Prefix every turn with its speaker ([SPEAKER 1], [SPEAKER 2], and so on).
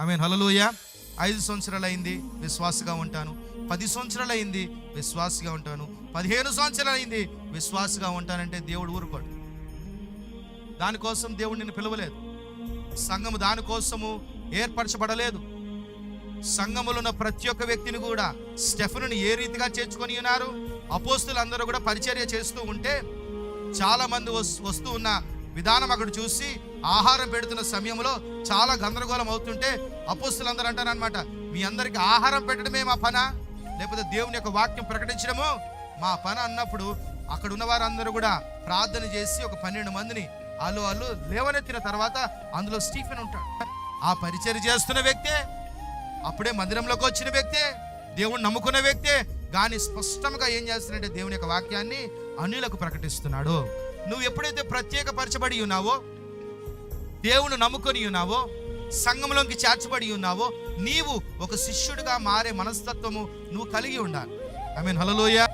[SPEAKER 1] ఆమె హలలోయ ఐదు సంవత్సరాలు అయింది విశ్వాసగా ఉంటాను. పది సంవత్సరాలు అయింది విశ్వాసగా ఉంటాను. పదిహేను సంవత్సరాలు అయింది విశ్వాసగా ఉంటానంటే దేవుడు ఊరుకోడు. దానికోసం దేవుడు నిన్ను పిలవలేదు. సంఘము దానికోసము ఏర్పరచబడలేదు. సంఘములో ఉన్న ప్రతి ఒక్క వ్యక్తిని కూడా స్టెఫనుని ఏ రీతిగా చేర్చుకొని ఉన్నారు? అపోస్తులు అందరూ కూడా పరిచర్య చేస్తూ ఉంటే చాలామంది వస్- వస్తూ ఉన్న విధానం అక్కడ చూసి ఆహారం పెడుతున్న సమయంలో చాలా గందరగోళం అవుతుంటే అపోస్తులు అంటారనమాట మీ అందరికి ఆహారం పెట్టడమే మా పన? లేకపోతే దేవుని యొక్క వాక్యం ప్రకటించడము మా పన? అన్నప్పుడు అక్కడ ఉన్న వారందరూ కూడా ప్రార్థన చేసి ఒక పన్నెండు మందిని అల్లు అల్లు లేవనెత్తిన తర్వాత అందులో స్టీఫెన్ ఉంటాడు. ఆ పరిచయం చేస్తున్న వ్యక్తే అప్పుడే మందిరంలోకి వచ్చిన వ్యక్తే దేవుణ్ణి నమ్ముకున్న వ్యక్తే కానీ స్పష్టంగా ఏం చేస్తున్నాడంటే దేవుని యొక్క వాక్యాన్ని అన్యులకు ప్రకటిస్తున్నాడు. నువ్వు ఎప్పుడైతే ప్రత్యేకపరచబడి ఉన్నావో దేవుని నమ్ముకొని ఉన్నావో సంఘంలోకి చేర్చబడి ఉన్నావో నీవు ఒక శిష్యుడిగా మారే మనస్తత్వము నువ్వు కలిగి ఉండాలి. ఐ మీన్ హలోయ